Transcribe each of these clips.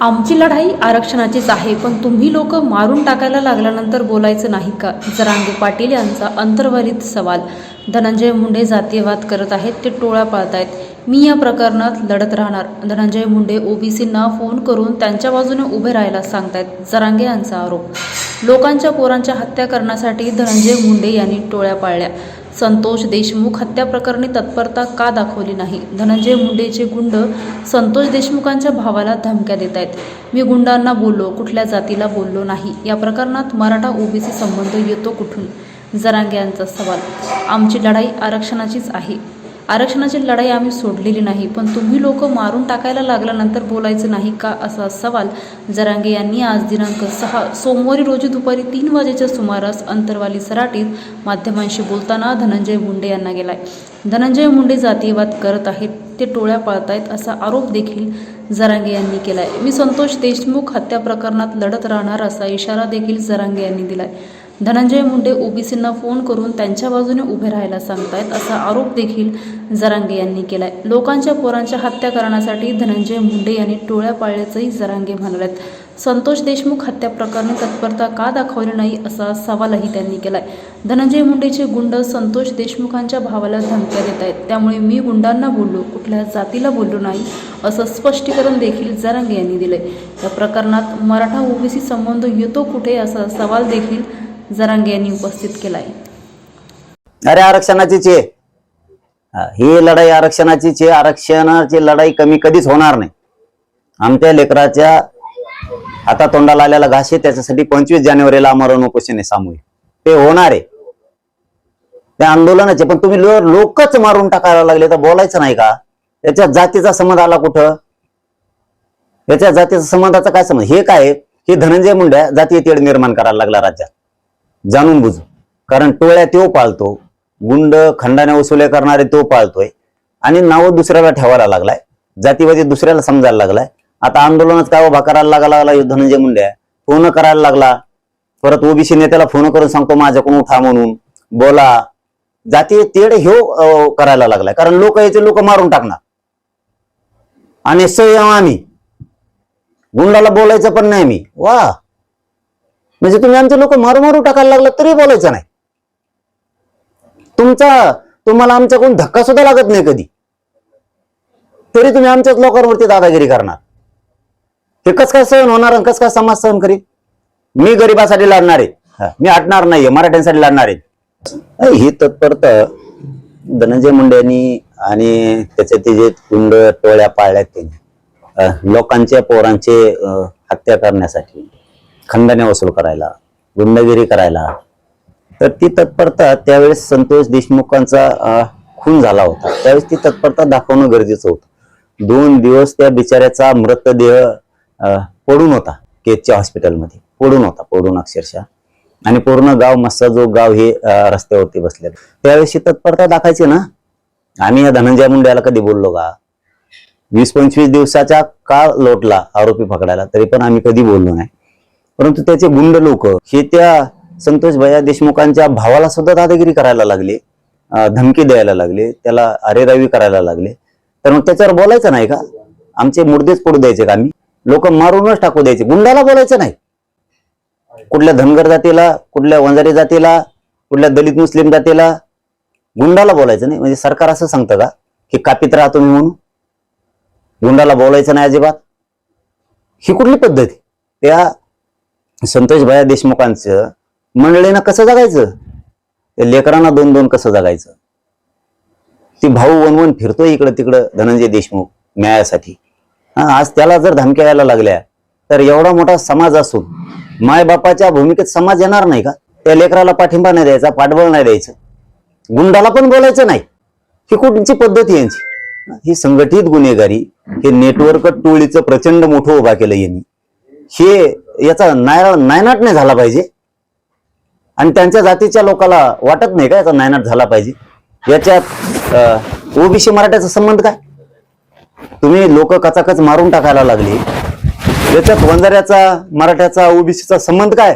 आमची लढाई आरक्षणाचीच आहे पण तुम्ही लोक मारून टाकायला लागल्यानंतर बोलायचं नाही का? जरांगे पाटील यांचा अंतर्वरित सवाल. धनंजय मुंडे जातीयवाद करत आहेत ते टोळा पाळतायत. मी या प्रकरणात लढत राहणार. धनंजय मुंडे ओबीसींना फोन करून त्यांच्या बाजूने उभे राहायला सांगतायत जरांगे यांचा आरोप. लोकांच्या पोरांच्या हत्या करण्यासाठी धनंजय मुंडे यांनी टोळ्या पाळल्या. संतोष देशमुख हत्या प्रकरणी तत्परता का दाखवली नाही? धनंजय मुंडेचे गुंड संतोष देशमुखांच्या भावाला धमक्या देत आहेत. मी गुंडांना बोललो कुठल्या जातीला बोललो नाही. या प्रकरणात मराठा ओबीसी संबंध येतो कुठून? जरांगे यांचा सवाल. आमची लढाई आरक्षणाचीच आहे. आरक्षणाची लढाई आम्ही सोडलेली नाही पण तुम्ही लोक मारून टाकायला लागल्यानंतर बोलायचं नाही का असा सवाल जरांगे यांनी आज दिनांक सहा सोमवारी रोजी दुपारी तीन वाजेच्या सुमारास अंतरवाली सराटीत माध्यमांशी बोलताना धनंजय मुंडे यांना गेलाय. धनंजय मुंडे जातीयवाद करत आहेत ते टोळ्या पाळतायत असा आरोप देखील जरांगे यांनी केलाय. मी संतोष देशमुख हत्या प्रकरणात लढत राहणार असा इशारा देखील जरांगे यांनी दिलाय. धनंजय मुंडे ओबीसींना फोन करून त्यांच्या बाजूने उभे राहायला सांगतायत असा आरोप देखील जरांगे यांनी केलाय. लोकांच्या पोरांच्या हत्या करण्यासाठी धनंजय मुंडे यांनी टोळ्या पाळल्याचंही जरांगे म्हणालेत. संतोष देशमुख हत्या प्रकरणी तत्परता का दाखवली नाही असा सवालही त्यांनी केलाय. धनंजय मुंडेचे गुंड संतोष देशमुखांच्या भावाला धमक्या देत आहेत त्यामुळे मी गुंडांना बोललो कुठल्या जातीला बोललो नाही असं स्पष्टीकरण देखील जरांगे यांनी दिलंय. या प्रकरणात मराठा ओबीसी संबंध येतो कुठे असा सवाल देखील जरांगे यांनी उपस्थित केलाय. अरे आरक्षणाचीच आहे ही लढाई आरक्षणाचीच आहे आरक्षणाची लढाई कमी कधीच होणार नाही. आमच्या लेकराच्या आता तोंडाला आलेला घास आहे त्याच्यासाठी पंचवीस जानेवारीला आमरण उपोषण आहे सामूहिक. ते होणार आहे. ते आंदोलनाचे पण तुम्ही लोकच मारून टाकायला लागले तर बोलायचं नाही का? त्याच्या जातीचा संबंध आला कुठं? याच्या जातीचा संबंधाचा काय संबंध? हे काय? हे धनंजय मुंड्या जातीय तेढ निर्माण करायला लागला राज्यात. जाणून बुजू. कारण टोळ्या तो पाळतो गुंड खंडाने वसुल्या करणारे तो पाळतोय. आणि नाव दुसऱ्याला ठेवायला लागलाय जातीवादी दुसऱ्याला समजायला लागलाय. आता आंदोलनात काय उभा करायला लागला लागला धनंजय मुंड्या फोन करायला लागला. परत ओबीसी नेत्याला फोन करून सांगतो माझ्याकडून उठा म्हणून. बोला. जाती तेढ ह्यो करायला लागलाय. कारण लोक याचे लोक मारून टाकणार. आणि संयम आम्ही. गुंडाला बोलायचं पण नाही मी. वा. म्हणजे तुम्ही आमचे लोक मारू मारू टाकायला लागला तरी बोलायचं नाही. तुमचा तुम्हाला आमच्याकडून धक्का सुद्धा लागत नाही कधी. तरी तुम्ही आमच्याच लोकांवरती दादागिरी करणार. हे कस काय सहन होणार कस काय समाज सहन करी मी गरिबासाठी लढणार आहे. मी हटणार नाहीये मराठ्यांसाठी लढणार आहे. ही तत्परता धनंजय मुंडे यांनी आणि त्याचे ते जे कुंड टोळ्या पाळल्यात त्यांनी लोकांच्या पोरांचे हत्या करण्यासाठी. खंडने वसूल करायला गुंडगिरी करायला. तर ती तत्परता त्यावेळेस संतोष देशमुखांचा खून झाला होता. त्यावेळेस ती तत्परता दाखवणं गरजेचं होतं. दोन दिवस त्या बिचाऱ्याचा मृतदेह पडून होता केजच्या हॉस्पिटलमध्ये. पडून होता पडून अक्षरशः. आणि पूर्ण गाव मस्साजो गाव हे रस्त्यावरती बसले त्यावेळेस तत्परता दाखायची ना? आम्ही या धनंजय मुंड्याला कधी बोललो का? वीस पंचवीस दिवसाचा काळ लोटला आरोपी पकडायला? तरी पण आम्ही कधी बोललो नाही. परंतु त्याचे गुंड लोक हे त्या संतोष भैया देशमुखांच्या भावाला सुद्धा दादागिरी करायला लागले. धमकी द्यायला लागले. त्याला अरेरावी करायला लागले. तर मग त्याच्यावर बोलायचं नाही का? आमचे मुर्देच पडू द्यायचे का आम्ही? लोक मारूनच टाकू द्यायचे. गुंडाला बोलायचं नाही. कुठल्या धनगर जातीला कुठल्या वंजारी जातीला कुठल्या दलित मुस्लिम जातीला गुंडाला बोलायचं नाही. म्हणजे सरकार असं सांगतं का? की कापीत राहा तुम्ही म्हणून. गुंडाला बोलायचं नाही अजिबात. ही कुठली पद्धत आहे? त्या संतोष भया देशमुखांचं मंडळीनं कसं जगायचं? त्या लेकरांना दोन दोन कसं जगायचं? ती भाऊ वनवन फिरतोय इकडं तिकडं धनंजय देशमुख न्यायासाठी हा आज त्याला जर धमक्या यायला लागल्या तर एवढा मोठा समाज असून मायबापाच्या भूमिकेत समाज येणार नाही का? त्या लेकराला पाठिंबा नाही द्यायचा पाठबळ नाही द्यायचं. गुंडाला पण बोलायचं नाही. ही कुठची पद्धत यांची? ही संघटित गुन्हेगारी हे नेटवर्क टोळीचं प्रचंड मोठं उभा केलं यांनी. हे याचा नाय नायनाट नाही झाला पाहिजे. आणि त्यांच्या जातीच्या लोकाला वाटत नाही का याचा नायनाट झाला पाहिजे. याच्यात ओबीसी मराठ्याचा संबंध काय? तुम्ही लोक कचाकच मारून टाकायला लागली. याच्यात वंजाऱ्याचा मराठ्याचा ओबीसीचा संबंध काय?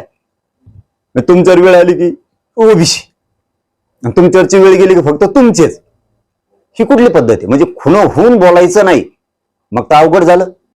तुमच्यावर वेळ आली की ओबीसी. तुमच्यावरची वेळ गेली की फक्त तुमचेच. ही कुठली पद्धत आहे? म्हणजे खुणं होऊन बोलायचं नाही. मग तर अवघड झालं.